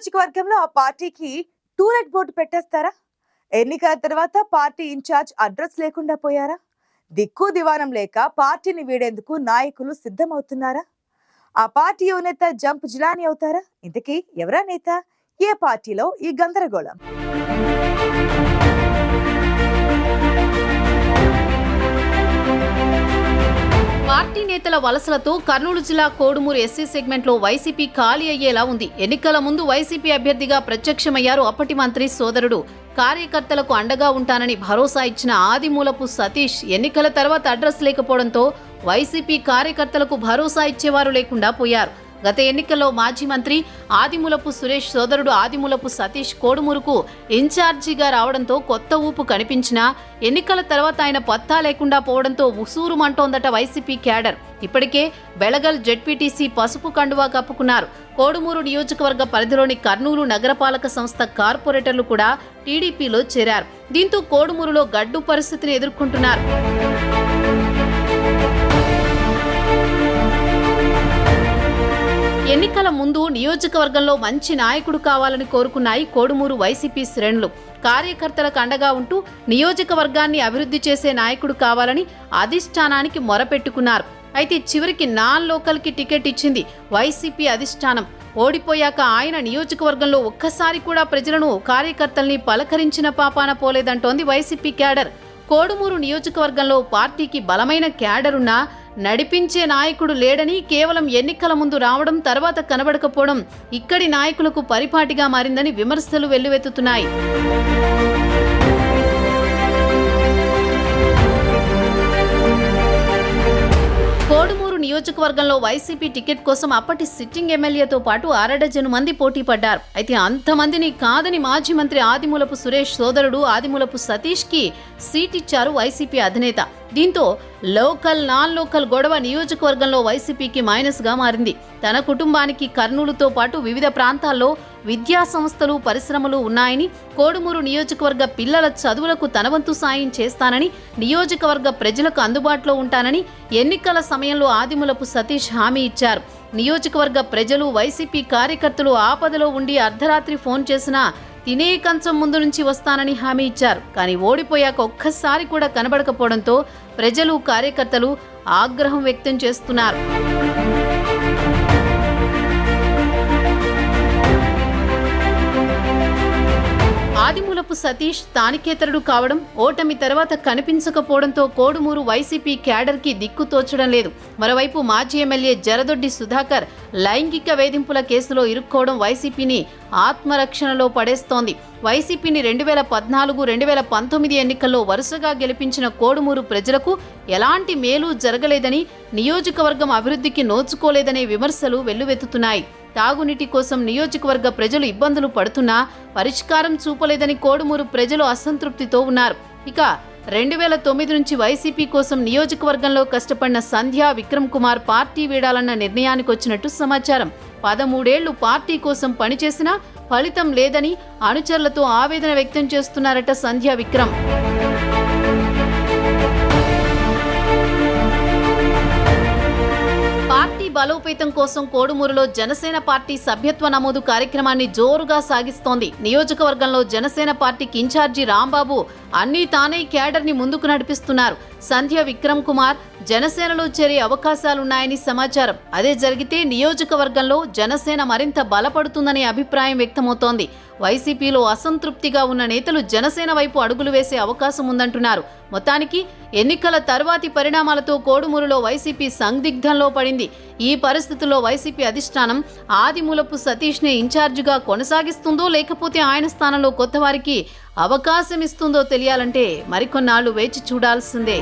నియోజకవర్గంలో ఆ పార్టీకి టూరెట్ బోర్డు పెట్టేస్తారా? ఎన్నికల తర్వాత పార్టీ ఇన్ఛార్జ్ అడ్రస్ లేకుండా పోయారా? దిక్కు దివానం లేక పార్టీని వీడేందుకు నాయకులు సిద్ధమవుతున్నారా? ఆ పార్టీ యువనేత జంప్ జిలానీ అవుతారా? ఇంతకీ ఎవరా నేత? ఏ పార్టీలో ఈ గందరగోళం? నేతల వలసలతో కర్నూలు జిల్లా కోడుమూరు ఎస్సీ సెగ్మెంట్లో వైసీపీ ఖాళీ అయ్యేలా ఉంది. ఎన్నికల ముందు వైసీపీ అభ్యర్థిగా ప్రత్యక్షమయ్యారు అప్పటి మంత్రి సోదరుడు. కార్యకర్తలకు అండగా ఉంటానని భరోసా ఇచ్చిన ఆదిమూలపు సతీష్ ఎన్నికల తర్వాత అడ్రస్ లేకపోవడంతో వైసీపీ కార్యకర్తలకు భరోసా ఇచ్చేవారు లేకుండా పోయారు. గత ఎన్నికల్లో మాజీ మంత్రి ఆదిమూలపు సురేష్ సోదరుడు ఆదిమూలపు సతీష్ కోడుమూరుకు ఇన్ఛార్జిగా రావడంతో కొత్త ఊపు కనిపించినా ఎన్నికల తర్వాత ఆయన పత్తా లేకుండా పోవడంతో ఉసూరుమంటోందట వైసీపీ క్యాడర్. ఇప్పటికే బెళగల్ జెడ్పీటీసీ పసుపు కండువా కప్పుకున్నారు. కోడుమూరు నియోజకవర్గ పరిధిలోని కర్నూలు నగరపాలక సంస్థ కార్పొరేటర్లు కూడా టీడీపీలో చేరారు. దీంతో కోడుమూరులో గడ్డు పరిస్థితిని ఎదుర్కొంటున్నారు. ఎన్నికల ముందు నియోజకవర్గంలో మంచి నాయకుడు కావాలని కోరుకున్నాయి కోడుమూరు వైసీపీ శ్రేణులు. కార్యకర్తలకు అండగా ఉంటూ నియోజకవర్గాన్ని అభివృద్ధి చేసే నాయకుడు కావాలని అధిష్టానానికి మొరపెట్టుకున్నారు. అయితే చివరికి నాన్ లోకల్కి టికెట్ ఇచ్చింది వైసీపీ అధిష్టానం. ఓడిపోయాక ఆయన నియోజకవర్గంలో ఒక్కసారి కూడా ప్రజలను కార్యకర్తల్ని పలకరించిన పాపాన పోలేదంటోంది వైసీపీ క్యాడర్. కోడుమూరు నియోజకవర్గంలో పార్టీకి బలమైన క్యాడరున్నా నడిపించే నాయకుడు లేడని కేవలం ఎన్నికల ముందు రావడం తర్వాత కనబడకపోవడం ఇక్కడి నాయకులకు పరిపాటిగా మారిందని విమర్శలు వెల్లువెత్తుతున్నాయి. కోడుమూరు నియోజకవర్గంలో వైసీపీ టికెట్ కోసం అప్పటి సిట్టింగ్ ఎమ్మెల్యేతో పాటు అరడజను మంది పోటీ పడ్డారు. అయితే అంతమందిని కాదని మాజీ మంత్రి ఆదిమూలపు సురేష్ సోదరుడు ఆదిమూలపు సతీష్కి సీట్ ఇచ్చారు వైసీపీ అధినేత. దీంతో లోకల్ నాన్ లోకల్ గొడవ నియోజకవర్గంలో వైసీపీకి మైనస్గా మారింది. తన కుటుంబానికి కర్నూలుతో పాటు వివిధ ప్రాంతాల్లో విద్యా సంస్థలు పరిశ్రమలు ఉన్నాయని కోడుమూరు నియోజకవర్గ పిల్లల చదువులకు తనవంతు సాయం చేస్తానని నియోజకవర్గ ప్రజలకు అందుబాటులో ఉంటానని ఎన్నికల సమయంలో ఆదిమూలపు సతీష్ హామీ ఇచ్చారు. నియోజకవర్గ ప్రజలు వైసీపీ కార్యకర్తలు ఆపదలో ఉండి అర్ధరాత్రి ఫోన్ చేసినా తినే కంచం ముందు నుంచి వస్తానని హామీ ఇచ్చారు. కానీ ఓడిపోయాక ఒక్కసారి కూడా కనబడకపోవడంతో ప్రజలు కార్యకర్తలు ఆగ్రహం వ్యక్తం చేస్తున్నారు. సతీష్ స్థానికేతరుడు కావడం ఓటమి తర్వాత కనిపించకపోవడంతో కోడుమూరు వైసీపీ క్యాడర్కి దిక్కు తోచడం లేదు. మరోవైపు మాజీ ఎమ్మెల్యే జరదొడ్డి సుధాకర్ లైంగిక వేధింపుల కేసులో ఇరుక్కోవడం వైసీపీని ఆత్మరక్షణలో పడేస్తోంది. వైసీపీని రెండు వేల పద్నాలుగు రెండు వేల పంతొమ్మిది ఎన్నికల్లో వరుసగా గెలిపించిన కోడుమూరు ప్రజలకు ఎలాంటి మేలు జరగలేదని నియోజకవర్గం అభివృద్ధికి నోచుకోలేదనే విమర్శలు వెల్లువెత్తుతున్నాయి. తాగునీటి కోసం నియోజకవర్గ ప్రజలు ఇబ్బందులు పడుతున్నా పరిష్కారం చూపలేదని కోడుమూరు ప్రజలు అసంతృప్తితో ఉన్నారు. ఇక రెండు వేల తొమ్మిది నుంచి వైసీపీ కోసం నియోజకవర్గంలో కష్టపడిన సంధ్యా విక్రమ్ కుమార్ పార్టీ వీడాలన్న నిర్ణయానికి వచ్చినట్టు సమాచారం. పదమూడేళ్ళు పార్టీ కోసం పనిచేసినా ఫలితం లేదని అనుచరులతో ఆవేదన వ్యక్తం చేస్తున్నారట సంధ్యా విక్రమ్. బలోపేతం కోసం కోడుమూరులో జనసేన పార్టీ సభ్యత్వ నమోదు కార్యక్రమాన్ని జోరుగా సాగిస్తోంది. నియోజకవర్గంలో జనసేన పార్టీకి ఇన్ఛార్జి రాంబాబు అన్నీ తానే క్యాడర్ని ముందుకు నడిపిస్తున్నారు. సంధ్య విక్రమ్ కుమార్ జనసేనలో చేరే అవకాశాలున్నాయని సమాచారం. అదే జరిగితే నియోజకవర్గంలో జనసేన మరింత బలపడుతుందనే అభిప్రాయం వ్యక్తమవుతోంది. వైసీపీలో అసంతృప్తిగా ఉన్న నేతలు జనసేన వైపు అడుగులు వేసే అవకాశం ఉందంటున్నారు. మొత్తానికి ఎన్నికల తర్వాతి పరిణామాలతో కోడుమూరులో వైసీపీ సందిగ్ధంలో పడింది. ఈ పరిస్థితుల్లో వైసీపీ అధిష్టానం ఆదిమూలపు సతీష్నే ఇన్ఛార్జిగా కొనసాగిస్తుందో లేకపోతే ఆయన స్థానంలో కొత్తవారికి అవకాశం ఇస్తుందో తెలియాలంటే మరికొన్నాళ్ళు వేచి చూడాల్సిందే.